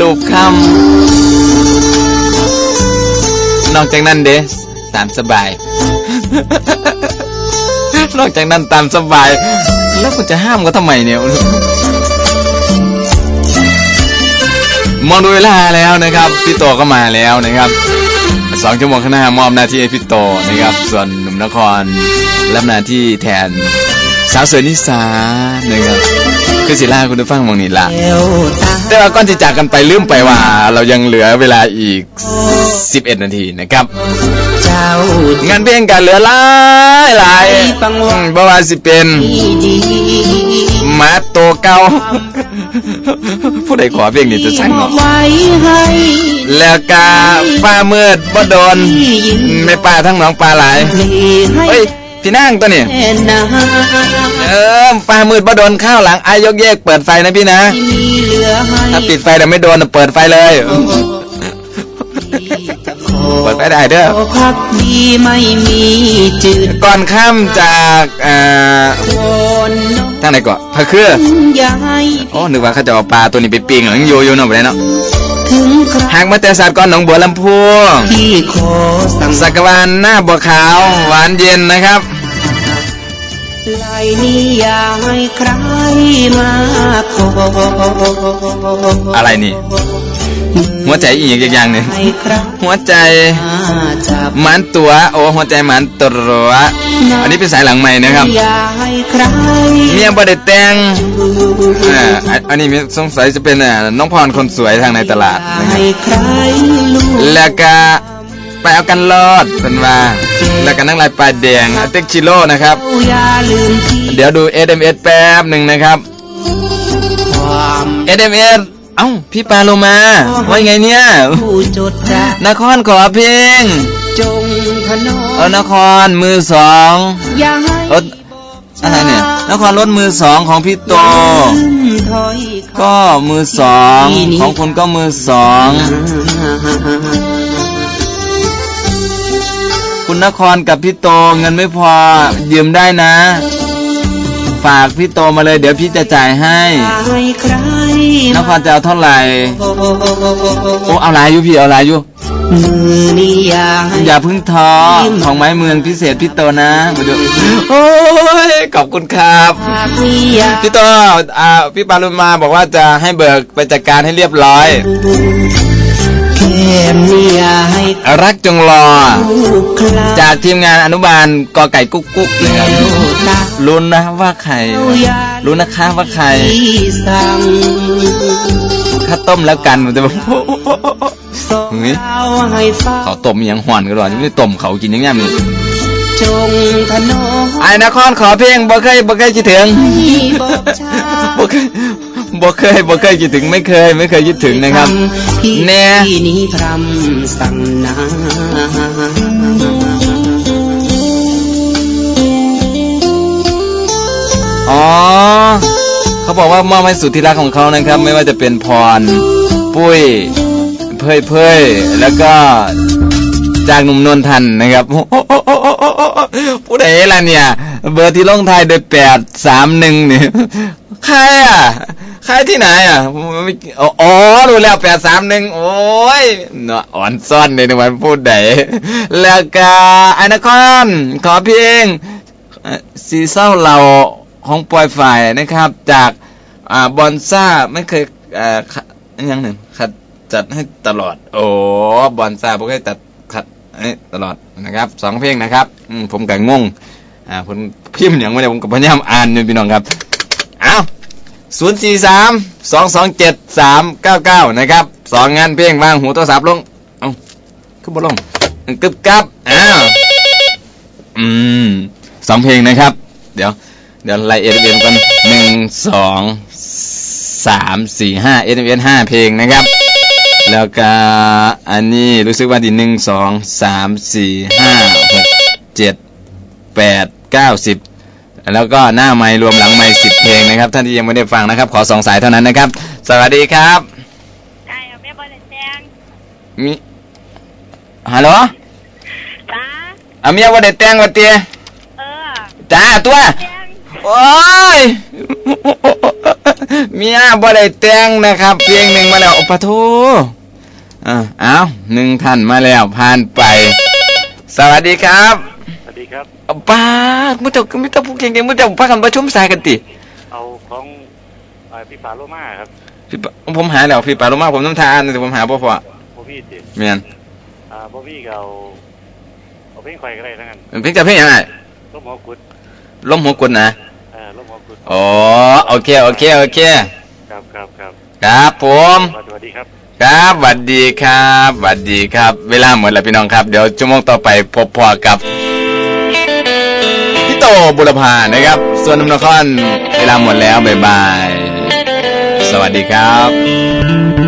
ลูกคำนอกจากนั้นเด้ตามสบาย นอกจากนั้นตามสบาย แล้วคุณจะห้ามก็ทำไมเนี่ยมองดูเวลาแล้วนะครับ พี่โตก็มาแล้วนะครับสองชั่วโมงข้างหน้ามอบหน้าที่ให้พี่โตนะครับ ส่วนหนุ่มนครรับหน้าที่แทน สาวสวยนิสานะครับคือศิลาคุณผู้ฟังมองนี่ละแก้วตาแต่ว่าก่อนที่จากกันไปลืมไปว่า เรายังเหลือเวลาอีก 11 นาทีนะครับเจ้างานเพลงกันเหลือหลายหลายอืมบ่ว่าสิเป็นที่ดีหมาโตเก่าผู้ใดขอเพลงนี้จะสั่งมอเนาะบไว้ให้แล้วกาฟ้ามืดบ่โดนไม่ป่าทั้งหนองปลาหลายเพลงให้เฮ้ย พี่นางตัวนี้แน่นาเออฟ้ามืดบ่โดนข้าวหลังอายกเยกเปิดไฟนะพี่นะที่มีเหลือให้ถ้าปิดไฟแต่ไม่โดนน่ะเปิดไฟเลยที่จะขอเปิดไฟได้เด้อพักดีไม่มีจืดก่อนข้ามจากอ่าวอนน้องทางไหนก่อนพระเครืออย่าให้โอ้นึกว่าเขาจะเอาปลาตัวนี้ไปปิ้งหลังโยโย่เนาะไปเลยเนาะถึงคราหากมาแต่สัตว์ก้อนหนองบัวลำพูที่ขอสั่งสักวานหน้าบัวขาวหวานเย็นนะครับ ไลนี้อย่าให้ใครมาขออะไรนี่ หัวใจอีกอย่างหนึ่งให้ใครหัวใจมาจับหมันตัวโอ้หัวใจหมันตัวอันนี้เป็นสายหลังใหม่นะครับอย่าให้ใครเมียบ่ได้แต่งอ่าอันอันนี้มีสงสัยจะเป็นอ่าน้องพรคนสวยทางในตลาดอย่านะครับให้ใครรู้แล้วก็ ไปเอากันรอดเป็นว่าแล้วก็นั่งลายปลายแดงเต็กชิโร่นะครับ เดี๋ยวดู SMS แป๊บหนึ่งนะครับความ SMS เอ้า พี่ปาโลมา ว่าไงเนี่ยนครขอเพลงเออนครมือสองเอออะไรเนี่ยนครรถมือสองของพี่โต ก็มือสองของคุณก็มือสอง คุณนครกับพี่โตเงินไม่พอยืมได้นะ ฝากพี่โตมาเลยเดี๋ยวพี่จะจ่ายให้ให้ใครนครจะเอาเท่าไหร่โอ้เอาหลายอยู่พี่เอาหลายอยู่มือนี้อย่าให้อย่าเพึ่งท้อของไม้เมืองพิเศษพี่โตนะมาดูโอ้ยขอบคุณครับหากมีอย่าพี่โตอ่าพี่ปารุมาบอกว่าจะให้เบิกไปจัดการให้เรียบร้อย แค่นี้อย่าให้รักจงรอ ลูกคลาจากทีมงานอนุบาลกอไก่กุ๊กกุ๊กนะคแก้รับวตาลุ้นนะว่าใครรู้นะคะว่าใคร ที่สั่งถ้าต้มแล้วกันมันจะแบบสองเราให้ฟังเขาต้มอหยังหวานกันหรอไม่ได้ต้มเขากินอยังไงนี่จงถนอมไอ้นครขอเพลงบ่เคยบ่เคยคิดถึงให้บอกช้าบ่เคย บ่เคยบ่เคยคิดถึงไม่เคย ไม่เคยคิดถึงนะครับพี่แน่นี้พรำสั่งนาอ๋อ เขาบอกว่ามอบให้สุดที่รักของเขานะครับ ไม่ว่าจะเป็นพร ปุ้ย เพยเพยแล้วก็จากหนุ่มนนทันนะครับผู้ใดล่ะเนี่ย เบอร์ที่ลงท้ายด้วยแปดสามหนึ่งเนี่ย ใครอะ ใครที่ไหนอะอ๋ออรู้แล้วแปดสามหนึ่งโอ้ยเนาะอ่อนซ่อนในวันพูดใดแล้วก็ไอ้นครขอเพลงเอ่อสีเศร้าเราของปลอยฝ่ายนะครับ จากอ่าบอนซ่าไม่เคยอ่าขะอันยังหนึ่งขัดจัดให้ตลอด โอ้บอนซ่าผมเคยตัดขัดให้ตลอดนะครับสองเพลงนะครับมผมก็งงอ่าผมพิมพ์อย่างไม่ได้ผมก็พยายามอ่านอยู่พี่น้องครับ 043 227 399 นะครับสองงานเพลงวางหูโทรศัพท์ลง เอาขึ้นบนลงกึบกับอ้าวอืมสองเพลงนะครับ เดี๋ยว เดี๋ยวไล่เอ็นเอ็นกันหนึ่งสองสามสี่ห้าเอ็นเอ็นห้าเพลงนะครับ แล้วก็อันนี้รู้สึกว่าดีหนึ่งสองสามสี่ห้าหกเจ็ดแปดเก้าสิบ แล้วก็หน้าไม้รวมหลังไม้สิบเพลงนะครับ ท่านที่ยังไม่ได้ฟังนะครับ ขอสองสายเท่านั้นนะครับ สวัสดีครับได้เอาแม่บอลแจงมีฮัลโหลจ้าอาเมียว่าได้แต่งว่าเตียเออจ้าตัวแจงโโอ้ยเมียบ่ได้แต่งนะครับ เพลงหนึ่งมาแล้วโอปะโทอ่าอ้าวหนึ่งท่านมาแล้วผ่านไป สวัสดีครับสวัสดีครับ ป้าดมุเจ้ามุเจ้าผู้เก่งๆมุเจ้าพากันประชุมสายกันติเอาของเอ่อพี่ฝาโลมาครับพี่ปะผมหาแล้วพี่ปาลงมาผมต้องทานแต่ผมหาบ่พอโบวี่ติเมียนอ่าโบวี่ก็เอาเอาเพลงไฟก็ได้ทั้งนั้นเพลงจะเพลงยังไงลมหัวกุดล้มหัวกุดนะเออลมหัวกุดอ๋อโอเคโอเคโอเคครับครับครับครับผมสวัสดีครับครับหวัดดีครับหวัดดีครับ เวลาหมดแล้วพี่น้องครับ เดี๋ยวชั่วโมงต่อไปพบพอกับพี่โต บุรพานะครับ ส่วนนุ่มนครเวลาหมดแล้ว บ๊ายบาย สวัสดีครับ